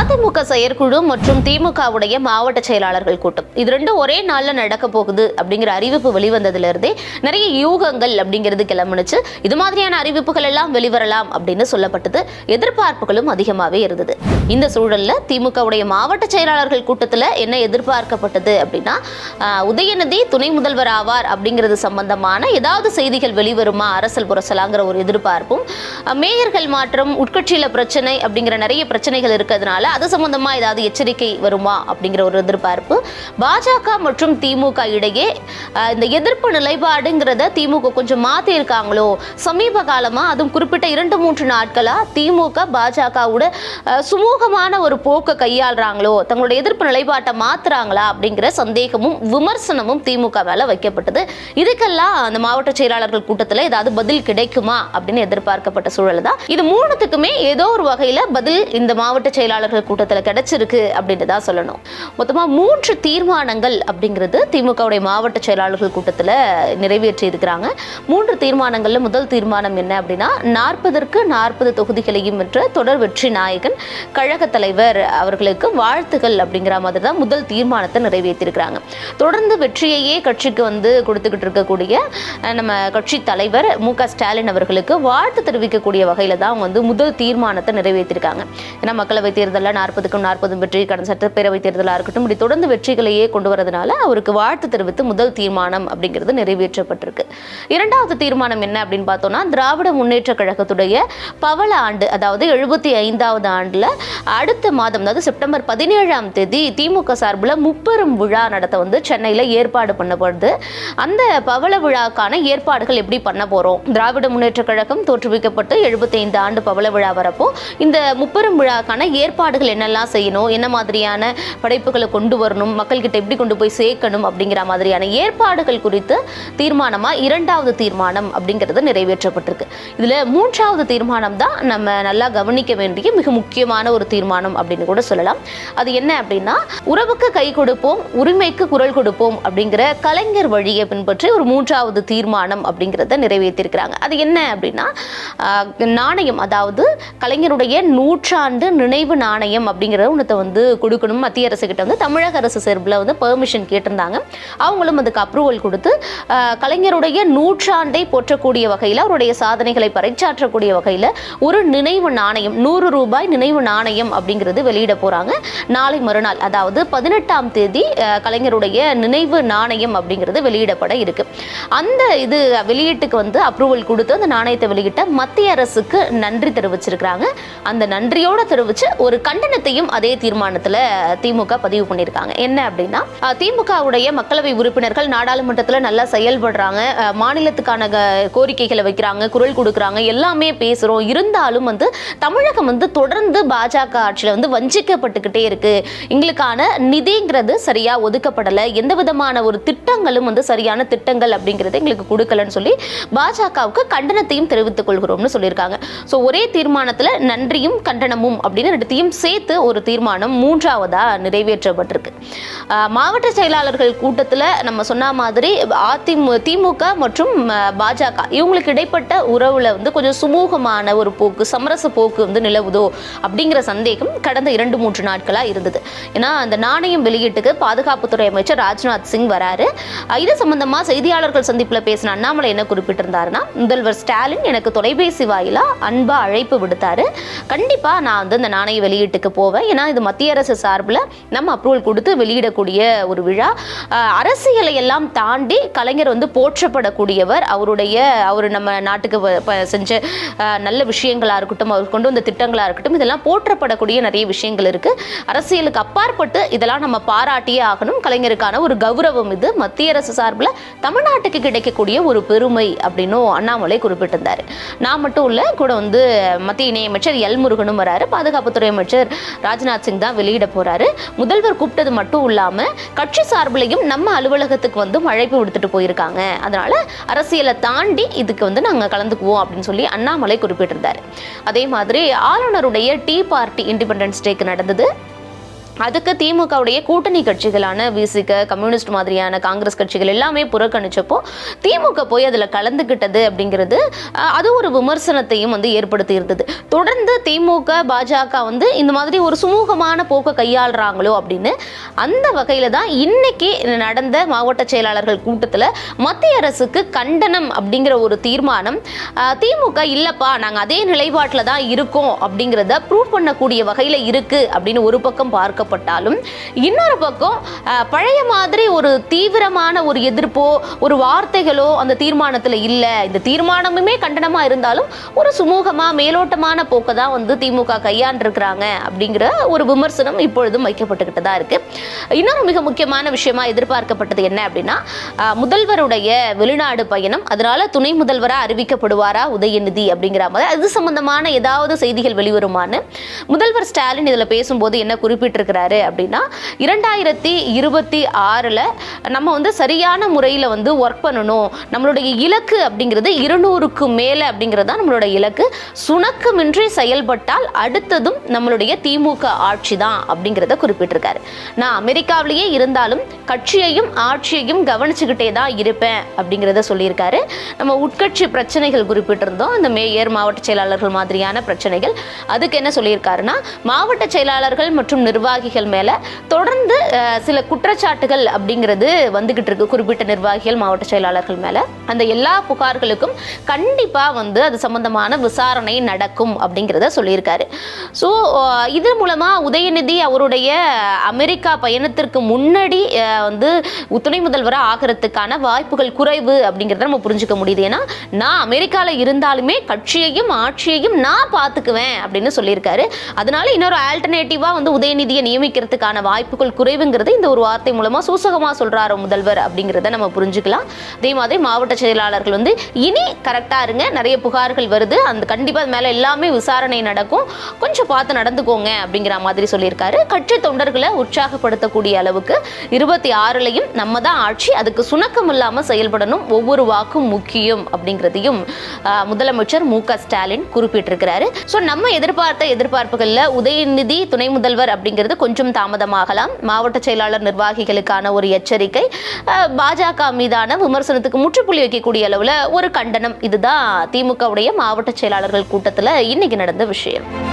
அதிமுக செயற்குழு மற்றும் திமுகவுடைய மாவட்ட செயலாளர்கள் கூட்டம். இது ரெண்டும் ஒரே நாளில் நடக்க போகுது அப்படிங்கிற அறிவிப்பு வெளிவந்ததுலேருந்தே நிறைய யூகங்கள் அப்படிங்கிறது கிளம்புனுச்சு. இது மாதிரியான அறிவிப்புகள் எல்லாம் வெளிவரலாம் அப்படின்னு சொல்லப்பட்டது. எதிர்பார்ப்புகளும் அதிகமாகவே இருந்தது. இந்த சூழலில் திமுகவுடைய மாவட்ட செயலாளர்கள் கூட்டத்தில் என்ன எதிர்பார்க்கப்பட்டது அப்படின்னா உதயநிதி துணை முதல்வர் ஆவார் அப்படிங்கிறது சம்பந்தமான ஏதாவது செய்திகள் வெளிவருமா அரசல் புரசலாங்கிற ஒரு எதிர்பார்ப்பும் மேயர்கள் மாற்றம் உட்கட்சியில பிரச்சனை அப்படிங்கிற நிறைய பிரச்சனைகள் இருக்கிறதுனால அது சம்பந்தமா ஏதாவது எச்சரிக்கை வருமா அப்படிங்கிற ஒரு எதிர்பார்ப்பு. பாஜக மற்றும் திமுக இடையே இந்த எதிர்ப்பு நிலைப்பாடுங்கிறத திமுக கொஞ்சம் மாத்தி இருக்காங்களோ சமீப காலமா அதுவும் குறிப்பிட்ட இரண்டு மூன்று நாட்களா திமுக பாஜகவோட சுமூகமான ஒரு போக்கை கையாளுறாங்களோ? தங்களுடைய எதிர்ப்பு நிலைப்பாட்டை மாத்துறாங்களா அப்படிங்கிற சந்தேகமும் விமர்சனமும் திமுக மேல வைக்கப்பட்டது. இதுக்கெல்லாம் அந்த மாவட்ட செயலாளர்கள் கூட்டத்தில் ஏதாவது பதில் கிடைக்குமா அப்படின்னு எதிர்பார்க்கப்பட்ட சூழல் தான் இது மூணுத்துக்குமே ஏதோ ஒரு வகையில் பதில் இந்த மாவட்ட செயலாளர்கள் கூட்டத்தில் கிடைச்சிருக்கு அப்படின்னு தான் சொல்லணும். மொத்தமா மூன்று தீர்மானங்கள் அப்படிங்கிறது திமுகவுடைய மாவட்ட செயலாளர்கள் கூட்டத்துல நிறைவேற்றி இருக்கிறாங்க. மூன்று தீர்மானங்களில் முதல் தீர்மானம் என்ன அப்படின்னா நாற்பதற்கு நாற்பது தொகுதிகளையும் வென்ற தொடர் வெற்றி நாயகன் கழக தலைவர் அவர்களுக்கு வாழ்த்துகள் அப்படிங்கிற மாதிரி தான் முதல் தீர்மானத்தை நிறைவேற்றியிருக்கிறாங்க தொடர்ந்து வெற்றியையே கட்சிக்கு வந்து கொடுத்துக்கிட்டு இருக்கக்கூடிய நம்ம கட்சி தலைவர் மு க ஸ்டாலின் அவர்களுக்கு வாழ்த்து தெரிவிக்கக்கூடிய வகையில தான் அவங்க வந்து முதல் தீர்மானத்தை நிறைவேற்றியிருக்காங்க ஏன்னா மக்களவை தேர்தலில் நாற்பதுக்கும் நாற்பதும் வெற்றி கடந்த சட்டப்பேரவை தேர்தலாக இருக்கட்டும் இப்படி தொடர்ந்து வெற்றிகளையே கொண்டு வரதுனால அவருக்கு வாழ்த்து தெரிவித்து முதல் தீர்மானம் அப்படிங்கிறது நிறைவேற்றப்பட்டிருக்கு. இரண்டாவது தீர்மானம் என்ன அப்படின்னு பார்த்தோம்னா திராவிட முன்னேற்ற கழகத்துடைய பவள ஆண்டு அதாவது எழுபத்தி ஐந்தாவது ஆண்டில் அடுத்த மாதம் அதாவது செப்டம்பர் பதினேழாம் தேதி திமுக சார்பில் முப்பெரும் விழா நடத்த வந்து சென்னையில் ஏற்பாடு பண்ணப்படுது. அந்த பவள விழாக்கான ஏற்பாடுகள் எப்படி பண்ண போகிறோம் திராவிட முன்னேற்ற கழகம் தோற்றுவிக்கப்பட்டு எழுபத்தைந்து ஆண்டு பவள விழா வரப்போ இந்த முப்பெரும் விழாக்கான ஏற்பாடுகள் என்னெல்லாம் செய்யணும் என்ன மாதிரியான படைப்புகளை கொண்டு வரணும் மக்கள்கிட்ட எப்படி கொண்டு போய் சேர்க்கணும் அப்படிங்கிற மாதிரியான ஏற்பாடுகள் குறித்து தீர்மானமாக இரண்டாவது தீர்மானம் அப்படிங்கிறது நிறைவேற்றப்பட்டிருக்கு. இதில் மூன்றாவது தீர்மானம் தான் நம்ம நல்லா கவனிக்க வேண்டிய மிக முக்கியமான ஒரு தீர்மானம் அப்படின்னு கூட சொல்லலாம். அது என்ன அப்படின்னா உறவுக்கு கை கொடுப்போம் உரிமைக்கு குரல் கொடுப்போம் அப்படிங்கிற கலைஞர் வழியை பின்பற்றி ஒரு மூன்றாவது தீர்மானம் அப்படிங்கிறத நிறைவேற்றியிருக்கிறாங்க அது என்ன அப்படின்னா நாணயம் அதாவது கலைஞருடைய நூற்றாண்டு நினைவு நாணயம் அப்படிங்கிற ஒன்றத்தை வந்து கொடுக்கணும். மத்திய அரசு கிட்ட வந்து தமிழக அரசு சார்பில் வந்து பெர்மிஷன் கேட்டிருந்தாங்க. அவங்களும் அதுக்கு அப்ரூவல் கொடுத்து கலைஞருடைய நூற்றாண்டை போற்றக்கூடிய வகையில் அவருடைய சாதனைகளை பறைச்சாற்றக்கூடிய வகையில் ஒரு நினைவு நாணயம் நூறு ரூபாய் நினைவு நாணயம் அப்படிங்கிறது வெளியிட போகிறாங்க நாளை மறுநாள் அதாவது பதினெட்டாம் தேதி கலைஞருடைய நினைவு நாணயம் அப்படிங்கிறது வெளியிடப்பட இருக்கு. அந்த இது வெளியீட்டுக்கு வந்து அப்ரூவல் கொடுத்து அந்த நாணயத்தை வெளியிட்ட மத்திய அரசுக்கு நன்றி தெரிவிச்சிருக்கிறாங்க. அந்த நன்றியோட தெரிவிச்சு ஒரு கண்டனத்தையும் அதே தீர்மானத்துல திமுக பதிவு பண்ணியிருக்காங்க. என்ன அப்படின்னா திமுகவுடைய மக்களவை உறுப்பினர்கள் நாடாளுமன்றத்தில் நல்லா செயல்படுறாங்க. மாநிலத்துக்கான க- கோரிக்கைகளை வைக்கிறாங்க குரல் கொடுக்குறாங்க எல்லாமே பேசுறோம். இருந்தாலும் வந்து தமிழகம் வந்து தொடர்ந்து பாஜக ஆட்சியில் வந்து வஞ்சிக்கப்பட்டுக்கிட்டே இருக்கு. எங்களுக்கான நிதிங்கிறது சரியா ஒதுக்கப்படலை. எந்த விதமான ஒரு திட்டங்களும் வந்து சரியான திட்டங்கள் அப்படிங்கிறது எங்களுக்கு கொடுக்கலன்னு சொல்லி பாஜகவுக்கு கண்டனத்தையும் தெரிவித்துக் கொள்கிறோம்னு சொல்லியிருக்காங்க. ஸோ ஒரே தீர்மானத்தில் நன்றியும் கண்டனமும் அப்படின்னு ரெண்டுத்தையும் சேர்த்து ஒரு தீர்மானம் மூன்றாவதாக நிறைவேற்றப்பட்டிருக்கு. மாவட்ட செயலாளர்கள் கூட்டத்தில் நம்ம சொன்ன மாதிரி அதிமு திமுக மற்றும் பாஜக இவங்களுக்கு இடைப்பட்ட உறவில் வந்து கொஞ்சம் சுமூகமான ஒரு போக்கு சமரச போக்கு வந்து நிலவுதோ அப்படிங்கிற சந்தேகம் கடந்த இரண்டு மூன்று நாட்களாக இருந்தது. ஏன்னா அந்த நாணயம் வெளியீட்டுக்கு பாதுகாப்புத்துறை அமைச்சர் ராஜ்நாத் சிங் வராரு. இது சம்பந்தமாக செய்தியாளர்கள் சந்திப்பில் பேசின அண்ணாமலை என்ன குறிப்பிட்டிருந்தாருன்னா முதல்வர் ஸ்டாலின் எனக்கு தொலைபேசி வாயிலாக அன்பா அழைப்பு விடுத்தாரு. கண்டிப்பாக நான் வந்து அந்த நாணய வெளியீட்டுக்கு போவேன். ஏன்னா இது மத்திய அரசு சார்பில் நம்ம அப்ரூவல் கொடுத்து வெளியிடக்கூடிய ஒரு விழா. அரசியலை எல்லாம் தாண்டி கலைஞர் வந்து போற்றப்படக்கூடியவர். அவருடைய அவர் நம்ம நாட்டுக்கு செஞ்ச நல்ல விஷயங்களாக இருக்கட்டும் அவர் கொண்டு வந்த திட்டங்களாக இருக்கட்டும் இதெல்லாம் போற்றப்படக்கூடிய நிறைய விஷயங்கள் இருக்கு. அரசியலுக்கு அப்பாற்பட்டு இதெல்லாம் நம்ம பாராட்டியே ஆகணும். கலைஞருக்கான ஒரு கௌரவம் இது. மத்திய அரசு சார்பில் தமிழ்நாட்டுக்கு கிடைக்கக்கூடிய ஒரு பெருமை அப்படின்னு அண்ணாமலை குறிப்பிட்டிருந்தாரு. நான் மட்டும் இல்லை கூட வந்து மத்திய இணையமைச்சர் எல் முருகனும் வராரு. பாதுகாப்புத்துறை அமைச்சர் ராஜ்நாத் சிங் தான் வெளியிட போறாரு. முதல்வர் கூப்பிட்டது மட்டும் இல்லாம கட்சி சார்பிலையும் நம்ம அலுவலகத்துக்கு வந்து அழைப்பு விடுத்துட்டு போயிருக்காங்க. அதனால அரசியலை தாண்டி இதுக்கு வந்து நாங்க கலந்துக்குவோம் அப்படின்னு சொல்லி அண்ணாமலை குறிப்பிட்டிருந்தாரு. அதே மாதிரி ஆளுநருடைய டீ பார்ட்டி இண்டிபெண்டன்ஸ் டேக்கு நடந்தது. அதுக்கு திமுகவுடைய கூட்டணி கட்சிகளான விசிக கம்யூனிஸ்ட் மாதிரியான காங்கிரஸ் கட்சிகள் எல்லாமே புறக்கணிச்சப்போ திமுக போய் அதில் கலந்துக்கிட்டது அப்படிங்கிறது அது ஒரு விமர்சனத்தையும் வந்து ஏற்படுத்தி இருந்தது தொடர்ந்து திமுக பாஜக வந்து இந்த மாதிரி ஒரு சுமூகமான போக்கை கையாளுறாங்களோ அப்படின்னு அந்த வகையில் தான் இன்னைக்கு நடந்த மாவட்ட செயலாளர்கள் கூட்டத்தில் மத்திய அரசுக்கு கண்டனம் அப்படிங்கிற ஒரு தீர்மானம் திமுக இல்லைப்பா நாங்கள் அதே நிலைப்பாட்டில் தான் இருக்கோம் அப்படிங்கிறத ப்ரூவ் பண்ணக்கூடிய வகையில் இருக்குது அப்படின்னு ஒரு பக்கம் பார்க்கப்பட்டாலும் இன்னொரு பக்கம் பழைய மாதிரி ஒரு தீவிரமான ஒரு எதிர்ப்போ ஒரு வார்த்தைகளோ அந்த தீர்மானத்தில் இல்லை. இந்த தீர்மானமுமே கண்டனமாக இருந்தாலும் ஒரு சுமூகமாக மேலோட்டமான போக்கை தான் வந்து திமுக கையாண்டிருக்கிறாங்க அப்படிங்கிற ஒரு விமர்சனம் இப்பொழுதும் வைக்கப்பட்டுக்கிட்டு தான் இருக்கு. இன்னொரு மிக முக்கியமான விஷயமா எதிர்பார்க்கப்பட்டது என்ன அப்படின்னா முதல்வருடைய வெளிநாடு பயணம். அதனால துணை முதல்வராக அறிவிக்கப்படுவாரா உதயநிதி அப்படிங்கிற மாதிரி. அது சம்பந்தமான ஏதாவது செய்திகள் வெளிவருமான்னு முதல்வர் ஸ்டாலின் இதில் பேசும்போது என்ன இருக்கிறாரு அப்படின்னா இரண்டாயிரத்தி இருபத்தி ஆறில் நம்ம வந்து சரியான முறையில் வந்து ஒர்க் பண்ணணும். நம்மளுடைய இலக்கு அப்படிங்கிறது இருநூறுக்கு மேலே அப்படிங்கிறது தான் நம்மளோட இலக்கு. சுணக்கமின்றி செயல்பட்டால் அடுத்ததும் நம்மளுடைய திமுக ஆட்சி தான் அப்படிங்கிறத குறிப்பிட்டிருக்காரு. நான் அமெரிக்காவிலேயே இருந்தாலும் கட்சியையும் ஆட்சியையும் கவனிச்சுக்கிட்டே தான் இருப்பேன் அப்படிங்கிறத சொல்லியிருக்காரு. நம்ம உட்கட்சி பிரச்சனைகள் குறிப்பிட்டிருந்தோம். இந்த மேயர் மாவட்ட செயலாளர்கள் மாதிரியான பிரச்சனைகள். அதுக்கு என்ன சொல்லியிருக்காருன்னா மாவட்ட செயலாளர்கள் மற்றும் நிர்வாகிகள் மேல தொடர்ந்து சில குற்றச்சாட்டுகள் அப்படிங்கிறது வந்துகிட்டு இருக்கு. குறிப்பிட்ட நிர்வாகிகள் மாவட்ட செயலாளர்கள் மேலே. அந்த எல்லா புகார்களுக்கும் கண்டிப்பா வந்து அது சம்பந்தமான விசாரணை நடக்கும் அப்படிங்கிறத சொல்லியிருக்காரு. ஸோ இது மூலமா உதயநிதி அவருடைய அமெரிக்கா பயணத்திற்கு முன்னாடி வந்து துணை முதல்வராக ஆகிறதுக்கான வாய்ப்புகள் குறைவு அப்படிங்கிறத நம்ம புரிஞ்சுக்க முடியுது. ஏன்னா நான் அமெரிக்காவில் இருந்தாலுமே கட்சியையும் ஆட்சியையும் நான் பார்த்துக்குவேன் அப்படின்னு சொல்லியிருக்காரு. அதனால இன்னொரு ஆல்டர்னேட்டிவாக வந்து உதயநிதியை நியமிக்கிறதுக்கான வாய்ப்புகள் குறைவுங்கிறது இந்த ஒரு வார்த்தை மூலமாக சூசகமாக சொல்கிறாரு முதல்வர் அப்படிங்கிறத நம்ம புரிஞ்சுக்கலாம். அதே மாதிரி மாவட்ட செயலாளர்கள் வந்து இனி கரெக்டாக இருங்க நிறைய புகார்கள் வருது. அந்த கண்டிப்பாக அது மேலே எல்லாமே விசாரணை நடக்கும். கொஞ்சம் பார்த்து நடந்துக்கோங்க அப்படிங்கிற மாதிரி சொல்லியிருக்காரு. கட்சி தொண்டர்களை உற்சாகப்படுத்தக்கூடிய அளவுக்கு இருபத்தி ஆறுலையும் நம்ம தான் ஆட்சி அதுக்கு சுணக்கம் இல்லாமல் செயல்படணும். ஒவ்வொரு வாக்கும் முக்கியம் அப்படிங்கிறதையும் முதலமைச்சர் மு க ஸ்டாலின் குறிப்பிட்டிருக்கிறாரு. ஸோ நம்ம எதிர்பார்த்த எதிர்பார்ப்புகளில் உதயநிதி துணை முதல்வர் அப்படிங்கிறது கொஞ்சம் தாமதமாகலாம். மாவட்ட செயலாளர் நிர்வாகிகளுக்கான ஒரு எச்சரிக்கை. பாஜக மீதான விமர்சனத்துக்கு முற்றுப்புள்ளி வைக்கக்கூடிய அளவில் ஒரு கண்டனம். இதுதான் திமுகவுடைய மாவட்ட செயலாளர்கள் கூட்டத்தில் இன்னைக்கு நடந்த விஷயம்.